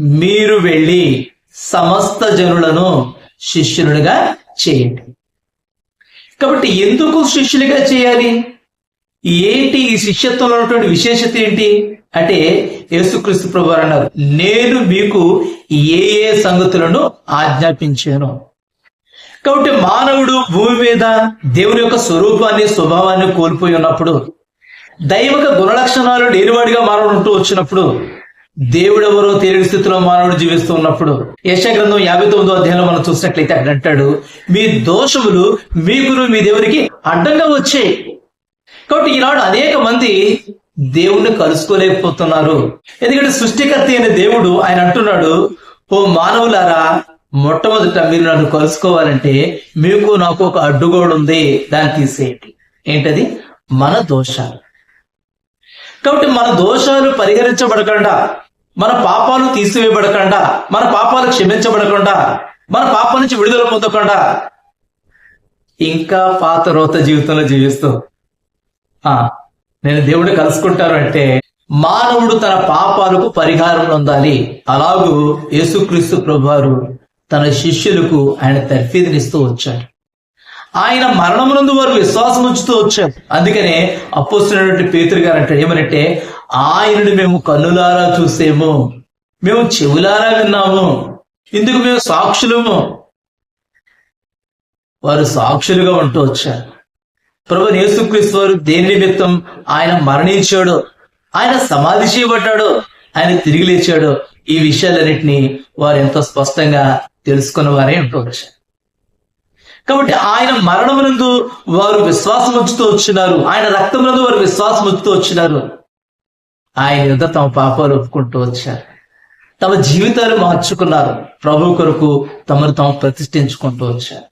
మీరు వెళ్ళి సమస్త జనులను శిష్యులుగా చేయండి. కాబట్టి ఎందుకు శిష్యులుగా చేయాలి? ఏంటి ఈ శిష్యత్వంలో ఉన్నటువంటి విశేషత ఏంటి? అంటే యేసుక్రీస్తు ప్రభు అన్నారు నేను మీకు ఏ ఏ సంగతులను ఆజ్ఞాపించాను? కాబట్టి మానవుడు భూమి మీద దేవుని యొక్క స్వరూపాన్ని స్వభావాన్ని కోల్పోయి ఉన్నప్పుడు దైవక గుణలక్షణాలు లేనివాడిగా మానవుడు ఉంటూ వచ్చినప్పుడు దేవుడు ఎవరో తెలియని స్థితిలో మానవుడు జీవిస్తూ ఉన్నప్పుడు యాభై తొమ్మిదో అధ్యాయంలో మనం చూసినట్లయితే అక్కడ అంటాడు మీ దోషములు మీకును మీ దేవుడికి అడ్డంగా వచ్చాయి కాబట్టి ఈనాడు అనేక మంది దేవుణ్ణి కలుసుకోలేకపోతున్నారు. ఎందుకంటే సృష్టికర్త అయిన దేవుడు ఆయన అంటున్నాడు ఓ మానవులారా మొట్టమొదట మీరు నన్ను కలుసుకోవాలంటే మీకు నాకు ఒక అడ్డుగోడు ఉంది దాన్ని తీసేయండి. ఏంటది? మన దోషాలు. కాబట్టి మన దోషాలు పరిహరించబడకుండా మన పాపాలు తీసివేయబడకుండా మన పాపాలు క్షమించబడకుండా మన పాపం నుంచి విడుదల పొందకుండా ఇంకా పాత రోత జీవితంలో జీవిస్తూ ఆ నేను దేవుడు కలుసుకుంటాను అంటే మానవుడు తన పాపాలకు పరిహారం పొందాలి. అలాగూ యేసుక్రీస్తు ప్రభువారు తన శిష్యులకు ఆయన తర్ఫీదునిస్తూ వచ్చాడు ఆయన మరణమునందు వారు విశ్వాసం ఉంచుతూ వచ్చారు. అందుకనే అపోస్తున్నటువంటి పేతురు గారు అంటాడు ఏమనంటే ఆయనను మేము కన్నులారా చూసేము. మేము చెవులారా విన్నాము. ఇందుకు మేము సాక్షులము. వారు సాక్షులుగా ఉంటూ వచ్చారు. ప్రభు యేసుక్రీస్తు వారు దేని నిమిత్తం ఆయన మరణించాడు ఆయన సమాధి చేయబడ్డాడు ఆయన తిరిగి లేచాడు ఈ విషయాలన్నింటినీ వారు ఎంతో స్పష్టంగా తెలుసుకున్న వారే ఉంటూ వచ్చారు. కాబట్టి ఆయన మరణమునందు వారు విశ్వాసం ఉంచుతూ వచ్చినారు. ఆయన రక్తమునందు వారు విశ్వాసం ఉంచుతూ వచ్చినారు. ఆయన యుద్ధ తమ పాపాలు ఒప్పుకుంటూ వచ్చారు. తమ జీవితాలు మార్చుకున్నారు. ప్రభు కొరకు తమను తాము ప్రతిష్ఠించుకుంటూ వచ్చారు.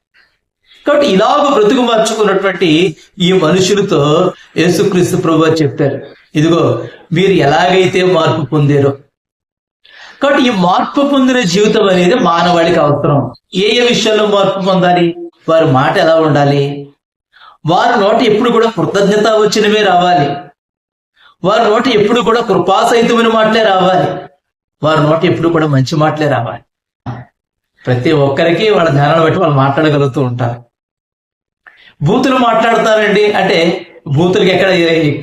కాబట్టి ఇలాగ బ్రతుకు మార్చుకున్నటువంటి ఈ మనుషులతో యేసుక్రీస్తు ప్రభు చెప్పారు. ఇదిగో మీరు ఎలాగైతే మార్పు పొందారో. కాబట్టి ఈ మార్పు పొందిన జీవితం అనేది మానవాళికి అవసరం. ఏ ఏ విషయాల్లో మార్పు పొందాలి? వారి మాట ఎలా ఉండాలి? వారి నోట ఎప్పుడు కూడా కృతజ్ఞత వచ్చినవే రావాలి. వారి నోట ఎప్పుడు కూడా కృపాసహితమైన మాటలే రావాలి. వారి నోట ఎప్పుడు కూడా మంచి మాటలే రావాలి. ప్రతి ఒక్కరికి వాళ్ళ జ్ఞానాన్ని బట్టి వాళ్ళు మాట్లాడగలుగుతూ ఉంటారు. బూతులు మాట్లాడతారండి. అంటే బూతులకి ఎక్కడ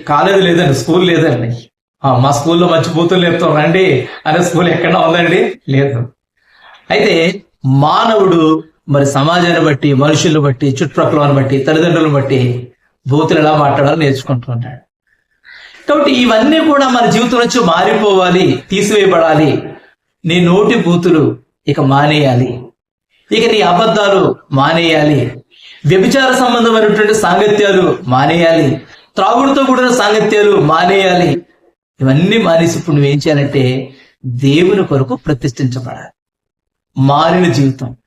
కాలేజ్ లేదండి స్కూల్ లేదండి. మా స్కూల్లో మంచి బూతులు నేర్పుతాం రండి అనే స్కూల్ ఎక్కడ ఉందండి? లేదు. అయితే మానవుడు మరి సమాజాన్ని బట్టి మనుషులను బట్టి చుట్టుప్రక్కలను బట్టి తల్లిదండ్రులను బట్టి బూతులు ఎలా మాట్లాడాలో నేర్చుకుంటూ ఉంటాడు. కాబట్టి ఇవన్నీ కూడా మన జీవితం నుంచి మారిపోవాలి తీసివేయబడాలి. నీ నోటి బూతులు ఇక మానేయాలి. ఇక నీ అబద్ధాలు మానేయాలి. వ్యభిచార సంబంధమైనటువంటి సాంగత్యాలు మానేయాలి. త్రాగుడితో కూడిన సాంగత్యాలు మానేయాలి. ఇవన్నీ మానేసి ఇప్పుడు నువ్వేం చేయాలంటే దేవుని కొరకు ప్రతిష్ఠించబడాలి. మారిన జీవితం.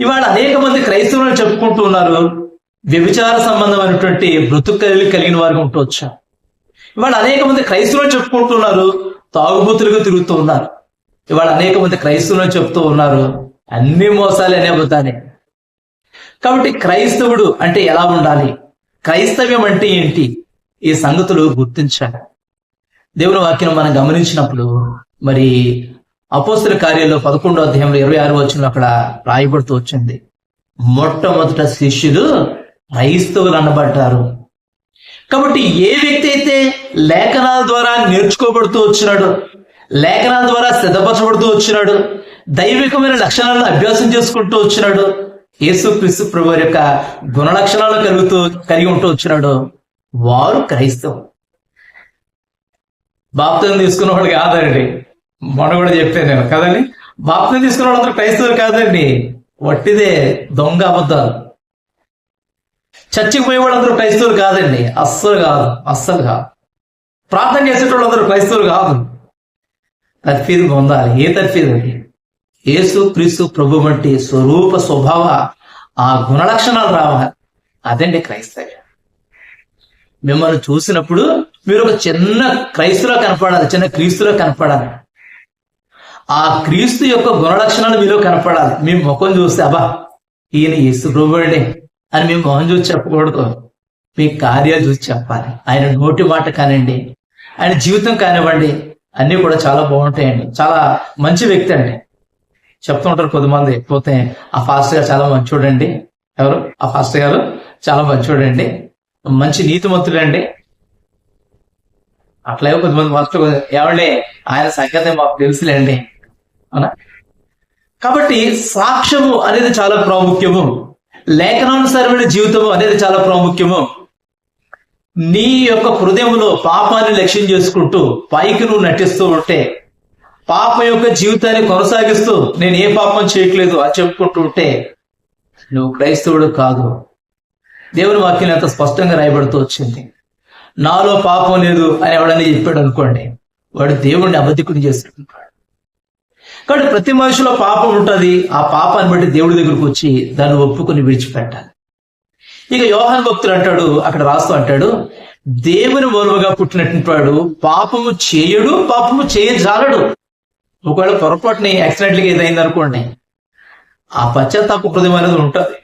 ఇవాళ అనేక మంది క్రైస్తవులను చెప్పుకుంటూ ఉన్నారు వ్యభిచార సంబంధమైనటువంటి మృతుకలు కలిగిన వారికి ఉంటూ ఇవాళ అనేక మంది క్రైస్తవులు చెప్పుకుంటున్నారు తాగుబోతులుగా తిరుగుతూ ఉన్నారు. ఇవాళ అనేక మంది క్రైస్తవులు చెప్తూ ఉన్నారు. అన్ని మోసాలు అనే అబద్ధాలే కాబట్టి క్రైస్తవుడు అంటే ఎలా ఉండాలి? క్రైస్తవ్యం అంటే ఏంటి? ఈ సంగతులు గుర్తించాలి. దేవుని వాక్యం మనం గమనించినప్పుడు మరి అపోస్తుల కార్యంలో పదకొండో అధ్యాయంలో ఇరవై ఆరు వచ్చిన అక్కడ రాయబడుతూ వచ్చింది. మొట్టమొదట శిష్యులు క్రైస్తవులు అనబడ్డారు. కాబట్టి ఏ వ్యక్తి అయితే లేఖనాల ద్వారా నేర్చుకోబడుతూ వచ్చినాడు లేఖనాల ద్వారా సిద్ధపరచబడుతూ వచ్చినాడు దైవికమైన లక్షణాలను అభ్యాసం చేసుకుంటూ వచ్చినాడు యేసు క్రీస్తు ప్రభు యొక్క గుణ లక్షణాలు కలుగుతూ కలిగి ఉంటూ వచ్చినాడు వారు క్రైస్తవం బాప్తం తీసుకున్న వాళ్ళు కాదండి. మొన్న కూడా చెప్పాను నేను కదండి? బాప్తం తీసుకున్న వాళ్ళందరూ క్రైస్తవులు కాదండి. వట్టిదే దొంగ అబద్ధాలు. చచ్చిపోయే వాళ్ళందరూ క్రైస్తవులు కాదండి. అస్సలు కాదు. అస్సలు కాదు. ప్రార్థన చేసేటోళ్ళందరూ క్రైస్తవులు కాదు. తర్ఫీదు పొందాలి. ఏ తర్ఫీదు అండి? క్రీస్తు ప్రభు వంటి స్వరూప స్వభావ ఆ గుణలక్షణాలు రావాలి. అదండి క్రైస్తవ్యం. మిమ్మల్ని చూసినప్పుడు మీరు ఒక చిన్న క్రైస్తులో కనపడాలి. చిన్న క్రీస్తులో కనపడాలి. ఆ క్రీస్తు యొక్క గుణలక్షణాలు మీలో కనపడాలి. మీ ముఖం చూస్తే అబ్బా ఈయన యేసు ప్రభుడే అని మేము మొహం చూసి చెప్పకూడదు. మీ కార్యాలు చూసి చెప్పాలి. ఆయన నోటి మాట కానివ్వండి ఆయన జీవితం కానివ్వండి అన్నీ కూడా చాలా బాగుంటాయండి. చాలా మంచి వ్యక్తి అండి. చెప్తూ ఉంటారు కొద్దిమంది పోతే ఆ ఫాస్ట్ గారు చాలా మంచోడండి. ఎవరు? ఆ ఫాస్ట్ గారు చాలా మంచోడండి. మంచి నీతిమంతుడండి అట్లాగే కొద్దిమంది ఫాస్ట్ ఏమండి ఆయన సంగతి మాకు తెలుసులేండి. అవునా? కాబట్టి సాక్ష్యము అనేది చాలా ప్రాముఖ్యము. లేఖనానుసారమైన జీవితము అనేది చాలా ప్రాముఖ్యము. నీ యొక్క హృదయంలో పాపాన్ని లక్ష్యం చేసుకుంటూ పైకి నువ్వు నటిస్తూ ఉంటే పాప యొక్క జీవితాన్ని కొనసాగిస్తూ నేను ఏ పాపం చేయట్లేదు అని చెప్పుకుంటూ ఉంటే నువ్వు క్రైస్తవుడు కాదు. దేవుని వాక్యం ఎంత స్పష్టంగా రాయబడుతూ వచ్చింది. నాలో పాపం లేదు అని ఎవడని చెప్పాడు అనుకోండి వాడు దేవుణ్ణి అబద్ధికుని చేసుకుంటాడు. కానీ ప్రతి మనిషిలో పాపం ఉంటుంది. ఆ పాపాన్ని బట్టి దేవుడి దగ్గరకు వచ్చి దాన్ని ఒప్పుకొని విడిచిపెట్టాలి. ఇక యోహాన్ భక్తులు అంటాడు అక్కడ రాస్తూ అంటాడు దేవుని ఓర్వగా పుట్టినటువంటి వాడు పాపము చేయడు పాపము చేయజాలడు. ఒకవేళ పొరపాటుని యాక్సిడెంట్గా ఏదైంది అనుకోండి ఆ పశ్చాత్తాప హృదయం అనేది ఉంటుంది.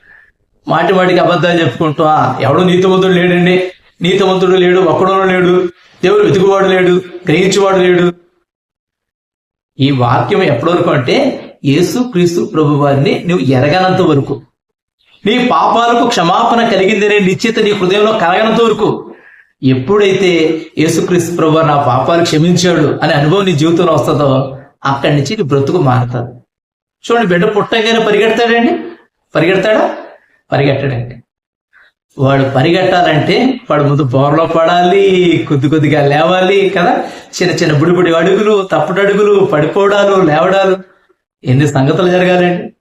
మాటి మాటికి అబద్ధాలు చెప్పుకుంటూ "ఆ, ఎవడు నీతివంతుడు లేడండి. నీతిమంతుడు లేడు ఒక్కడో లేడు. దేవుడు వెతుకువాడు లేడు గ్రహించేవాడు లేడు. ఈ వాక్యం ఎప్పటి వరకు అంటే యేసు క్రీస్తు ప్రభు వారిని నువ్వు ఎరగనంత వరకు. నీ పాపాలకు క్షమాపణ కలిగిందనే నిశ్చిత నీ హృదయంలో కలగనంత వరకు. ఎప్పుడైతే యేసుక్రీస్తు ప్రభు నా పాపాలు క్షమించాడు అనే అనుభవం నీ జీవితంలో వస్తుందో అక్కడి నుంచి నీ బ్రతుకు మారుతుంది. చూడండి బిడ్డ పుట్టంగానే పరిగెడతాడండి? పరిగెడతాడా? పరిగెట్టడండి. వాడు పరిగెట్టాలంటే వాడు ముందు బోర్లో పడాలి కొద్ది కొద్దిగా లేవాలి కదా. చిన్న చిన్న బుడిబుడి అడుగులు తప్పుడు అడుగులు పడిపోవడాలు లేవడాలు. ఎన్ని సంగతులు జరగాలండి?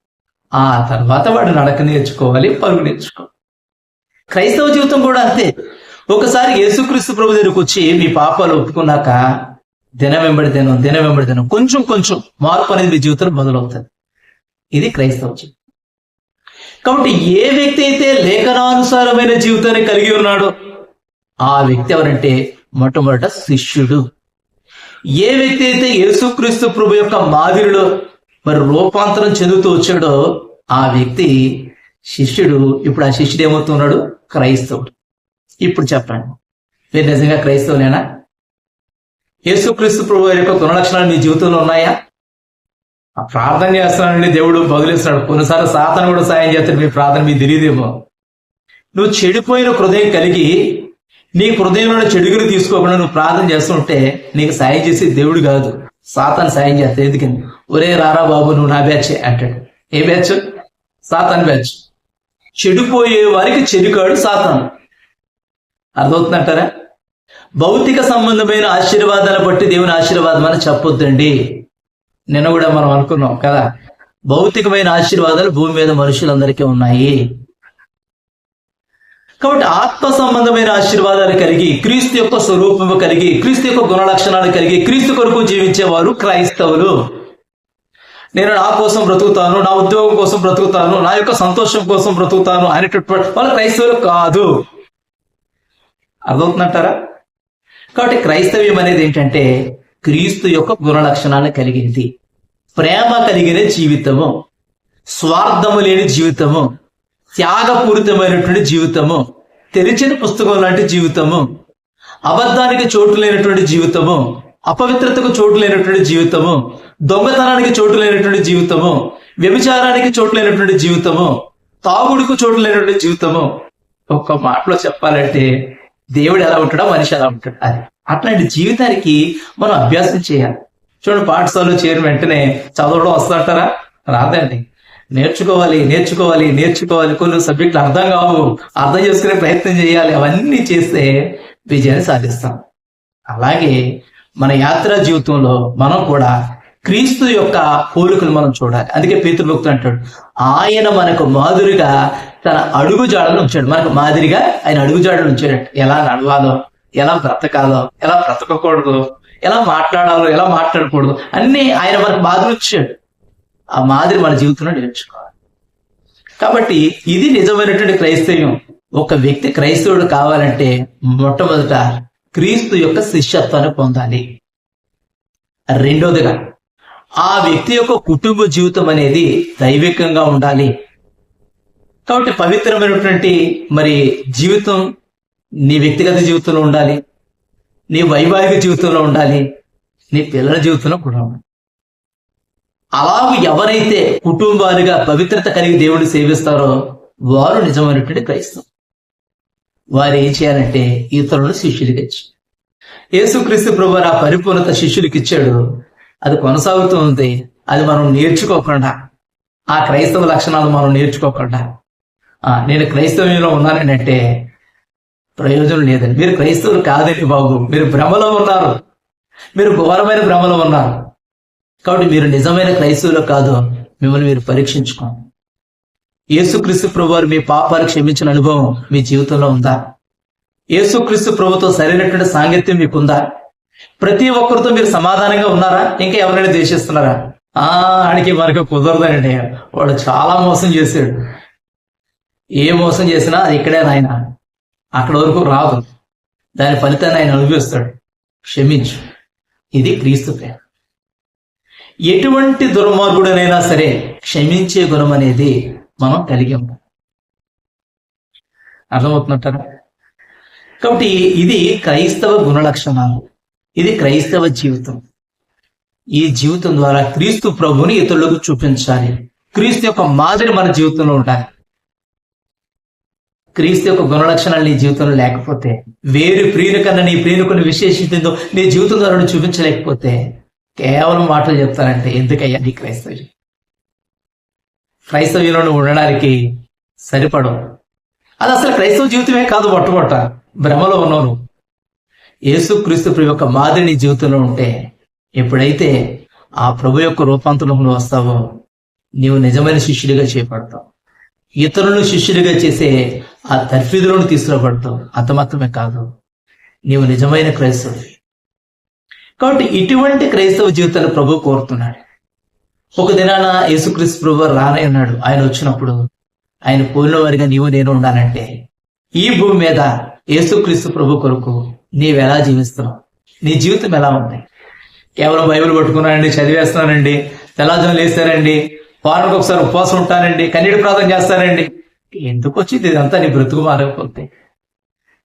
ఆ తర్వాత వాడు నడక నేర్చుకోవాలి పరుగు నేర్చుకోవాలి. క్రైస్తవ జీవితం కూడా అంతే. ఒకసారి యేసుక్రీస్తు ప్రభు దగ్గరికి వచ్చి మీ పాపాలు ఒప్పుకున్నాక దినం వెంబడి దినం దినం వెంబడి దినం కొంచెం కొంచెం మార్పు అనేది మీ జీవితంలో మొదలవుతుంది. ఇది క్రైస్తవ జీవితం. కాబట్టి ఏ వ్యక్తి అయితే లేఖనానుసారమైన జీవితాన్ని కలిగి ఉన్నాడో ఆ వ్యక్తి ఎవరంటే మొట్టమొదట శిష్యుడు. ఏ వ్యక్తి అయితే యేసుక్రీస్తు ప్రభు యొక్క మాదిరిలో మరి రూపాంతరం చెందుతూ వచ్చాడో ఆ వ్యక్తి శిష్యుడు. ఇప్పుడు ఆ శిష్యుడు ఏమవుతున్నాడు? క్రైస్తవుడు. ఇప్పుడు చెప్పండి. మీరు నిజంగా క్రైస్తవులేనా? యేసుక్రీస్తు ప్రభు యొక్క గుణలక్షణాలు మీ జీవితంలో ఉన్నాయా? ప్రార్థన చేస్తానండి దేవుడు బదులిస్తాడు. కొన్నిసార్లు సాతను కూడా సాయం చేస్తాడు. మీ ప్రార్థన మీకు తెలియదేమో. నువ్వు చెడిపోయిన హృదయం కలిగి నీ హృదయంలో చెడుగుని తీసుకోకుండా నువ్వు ప్రార్థన చేస్తుంటే నీకు సాయం చేసే దేవుడు కాదు. సాతాన్ సాయం చేస్తాడు. ఎందుకని? ఒరే రారా బాబు నువ్వు నా బ్యాచ్ అంటాడు. ఏ బ్యాచ్? Satan batch. చెడిపోయే వారికి చెడుకాడు సాతాను. అర్థమవుతుందంటారా? భౌతిక సంబంధమైన ఆశీర్వాదాలు బట్టి దేవుని ఆశీర్వాదం అని చెప్పొద్దండి. నిన్న కూడా మనం అనుకున్నాం కదా. భౌతికమైన ఆశీర్వాదాలు భూమి మీద మనుషులందరికీ ఉన్నాయి. కాబట్టి ఆత్మ సంబంధమైన ఆశీర్వాదాలు కలిగి క్రీస్తు యొక్క స్వరూపము కలిగి క్రీస్తు యొక్క గుణ లక్షణాలు కలిగి క్రీస్తు కొరకు జీవించేవారు క్రైస్తవులు. నేను నా కోసం బ్రతుకుతాను నా ఉద్యోగం కోసం బ్రతుకుతాను నా యొక్క సంతోషం కోసం బ్రతుకుతాను అనేటటువంటి వాళ్ళు క్రైస్తవులు కాదు. అర్థమవుతుందంటారా? కాబట్టి క్రైస్తవ్యం అనేది ఏంటంటే క్రీస్తు యొక్క గుణలక్షణాన్ని కలిగింది. ప్రేమ కలిగిన జీవితము స్వార్థము లేని జీవితము త్యాగపూరితమైనటువంటి జీవితము తెరిచిన పుస్తకం లాంటి జీవితము అబద్ధానికి చోటు లేనటువంటి జీవితము అపవిత్రతకు చోటు లేనటువంటి జీవితము దొంగతనానికి చోటు లేనటువంటి జీవితము వ్యభిచారానికి చోటు లేనటువంటి జీవితము తాగుడుకు చోటు లేనటువంటి జీవితము. ఒక్క మాటలో చెప్పాలంటే దేవుడు ఎలా ఉంటాడో మనిషి ఎలా ఉంటాడు? అది. అట్లాంటి జీవితానికి మనం అభ్యాసం చేయాలి. చూడండి పాఠశాలలో చేరిన వెంటనే చదవడం వస్తుంటారా రాదండి. నేర్చుకోవాలి నేర్చుకోవాలి నేర్చుకోవాలి. కొన్ని సబ్జెక్టులు అర్థం కావు. అర్థం చేసుకునే ప్రయత్నం చేయాలి. అవన్నీ చేస్తే విజయాన్ని సాధిస్తాం. అలాగే మన యాత్రా జీవితంలో మనం కూడా క్రీస్తు యొక్క పోలికలు మనం చూడాలి. అందుకే పేతృభక్తులు అంటాడు ఆయన మనకు మాదిరిగా తన అడుగు జాడలు ఉంచాడు. మనకు మాదిరిగా ఆయన అడుగు జాడలు ఉంచాడు ఎలా నడవాలో ఎలా బ్రతకాలో ఎలా బ్రతకకూడదు ఎలా మాట్లాడాలో ఎలా మాట్లాడకూడదు అన్ని ఆయన మనకు మాదిరి వచ్చాడు ఆ మాదిరి మన జీవితంలో నేర్చుకోవాలి. కాబట్టి ఇది నిజమైనటువంటి క్రైస్తవ్యం. ఒక వ్యక్తి క్రైస్తవుడు కావాలంటే మొట్టమొదట క్రీస్తు యొక్క శిష్యత్వాన్ని పొందాలి. రెండోదిగా ఆ వ్యక్తి యొక్క కుటుంబ జీవితం అనేది దైవికంగా ఉండాలి. కాబట్టి పవిత్రమైనటువంటి మరి జీవితం నీ వ్యక్తిగత జీవితంలో ఉండాలి నీ వైవాహిక జీవితంలో ఉండాలి నీ పిల్లల జీవితంలో కూడా ఉండాలి. అలాగూ ఎవరైతే కుటుంబాలుగా పవిత్రత కలిగి దేవుడిని సేవిస్తారో వారు నిజమైనటువంటి క్రైస్తవం వారు ఏం చేయాలంటే ఇతరులను శిష్యులకి ఇచ్చారు. యేసుక్రీస్తు ప్రభు ఆ పరిపూర్ణత శిష్యులకి ఇచ్చాడు. అది కొనసాగుతూ ఉంది. అది మనం నేర్చుకోకుండా ఆ క్రైస్తవ లక్షణాలు మనం నేర్చుకోకుండా నేను క్రైస్తవంలో ఉన్నానని అంటే ప్రయోజనం లేదండి. మీరు క్రైస్తవులు కాదండి బాబు. మీరు భ్రమలో ఉన్నారు. మీరు ఘోరమైన భ్రమలో ఉన్నారు. కాబట్టి మీరు నిజమైన క్రైస్తవులు కాదు. మిమ్మల్ని మీరు పరీక్షించుకోండి. యేసుక్రీస్తు ప్రభువారు మీ పాపాలు క్షమించిన అనుభవం మీ జీవితంలో ఉందా? యేసుక్రీస్తు ప్రభుతో సరైనటువంటి సాంగత్యం మీకుందా? ప్రతి ఒక్కరితో మీరు సమాధానంగా ఉన్నారా? ఇంకా ఎవరైనా ద్వేషిస్తున్నారా? ఆ ఆడికి మనకు కుదరదండి. వాడు చాలా మోసం చేశాడు. ఏ మోసం చేసినా అది ఇక్కడే నాయన. అక్కడ వరకు రాదు. దాని ఫలితాన్ని ఆయన అనుభవిస్తాడు. క్షమించు. ఇది క్రీస్తు ప్రేమ. ఎటువంటి దుర్మార్గుడనైనా సరే క్షమించే గుణం అనేది మనం కలిగి ఉంటాం అర్థమవుతున్నట్టారా కాబట్టి ఇది క్రైస్తవ గుణ లక్షణాలు ఇది క్రైస్తవ జీవితం. ఈ జీవితం ద్వారా క్రీస్తు ప్రభుని ఇతరులకు చూపించాలి. క్రీస్తు యొక్క మాదిరి మన జీవితంలో ఉండాలి. క్రీస్తు యొక్క గుణలక్షణాలు నీ జీవితంలో లేకపోతే వేరు ప్రియుని కన్నా నీ ప్రియుని కొన్ని నీ జీవితం ద్వారా చూపించలేకపోతే కేవలం మాటలు చెప్తానంటే ఎందుకయ్యా నీ క్రైస్తవ్యం క్రైస్తవ్యంలో ఉండడానికి సరిపడవు. అది అసలు క్రైస్తవ జీవితమే కాదు మొట్టమొదట. భ్రమలో ఉన్నాను యేసు క్రీస్తు ప్రభు యొక్క మాదిరి నీ జీవితంలో ఉంటే ఎప్పుడైతే ఆ ప్రభు యొక్క రూపాంతరంలో వస్తావో నీవు నిజమైన శిష్యుడిగా చేపడతావు. ఇతరులను శిష్యుడిగా చేసే ఆ తర్ఫీదులను తీసుకురాబడతావు. అంతమాత్రమే కాదు. నీవు నిజమైన క్రైస్తవుడి కాబట్టి ఇటువంటి క్రైస్తవ జీవితాలు ప్రభు కోరుతున్నాడు. ఒక దినాన యేసుక్రీస్తు ప్రభు రానే ఉన్నాడు. ఆయన వచ్చినప్పుడు ఆయన పోలిన వారిగా నీవు నేను ఉండాలంటే ఈ భూమి మీద యేసుక్రీస్తు ప్రభు కొరకు నీవు ఎలా జీవిస్తున్నావు? నీ జీవితం ఎలా ఉంది? కేవలం బైబిల్ పట్టుకున్నానండి చదివేస్తున్నానండి తెల్లాజనం లేస్తానండి వారానికి ఒకసారి ఉపవాసం ఉంటానండి కన్నీటి ప్రార్థన చేస్తానండి ఎందుకు వచ్చింది ఇదంతా నీ బ్రతుకు మారకపోతే?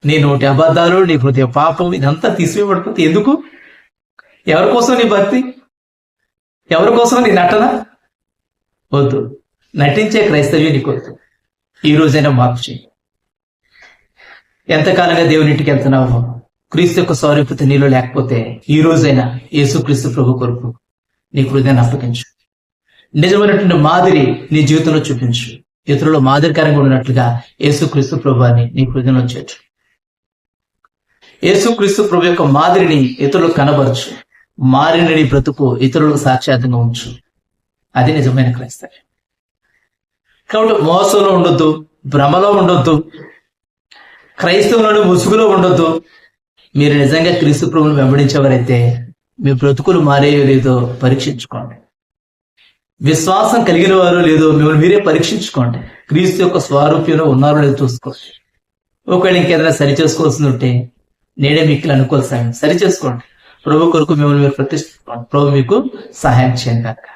నీ నోటి అబద్ధాలు నీ హృదయ పాపం ఇదంతా తీసివేయబడిపోతే ఎందుకు? ఎవరి కోసం నీ భక్తి? ఎవరి కోసం నీ నటన? వద్దు. నటించే క్రైస్తవ్యం నీకు వద్దు. ఈ రోజైనా మార్పు చేయి ఎంతకాలంగా దేవుని ఇంటికి వెళ్తున్నావు? క్రీస్తు యొక్క స్వరూపత నీలో లేకపోతే ఈ రోజైనా యేసు క్రీస్తు ప్రభు కొరకు నీ హృదయాన్ని అప్పగించు. నిజమైనటువంటి మాదిరి నీ జీవితంలో చూపించు. ఇతరులు మాదిరికరంగా ఉన్నట్లుగా యేసుక్రీస్తు ప్రభుని నీ హృదయంలో చేర్చు. యేసుక్రీస్తు ప్రభు యొక్క మాదిరిని ఇతరులకు కనబరచు. మారిన నీ బ్రతుకు ఇతరులకు సాక్షాత్తంగా ఉంచు. అది నిజమైన క్రైస్తవ్యం కాబట్టి మోసంలో ఉండొద్దు భ్రమలో ఉండొద్దు క్రైస్తవులను ముసుగులో ఉండొద్దు. మీరు నిజంగా క్రీస్తు ప్రభువును వెంబడించేవారైతే మీ బ్రతుకులు మారేయో లేదో పరీక్షించుకోండి. విశ్వాసం కలిగిన వారు లేదో మిమ్మల్ని మీరే పరీక్షించుకోండి. క్రీస్తు యొక్క స్వారూప్యంలో ఉన్నారో లేదో చూసుకోండి. ఒకవేళ ఇంకేదైనా సరి చేసుకోవాల్సింది ఉంటే నేనే మీకు అనుకోవాలి సహాయం సరి చేసుకోండి. ప్రభు కొరకు మిమ్మల్ని మీరు ప్రతిష్ఠించుకోండి. ప్రభు మీకు సహాయం చేయండి కనుక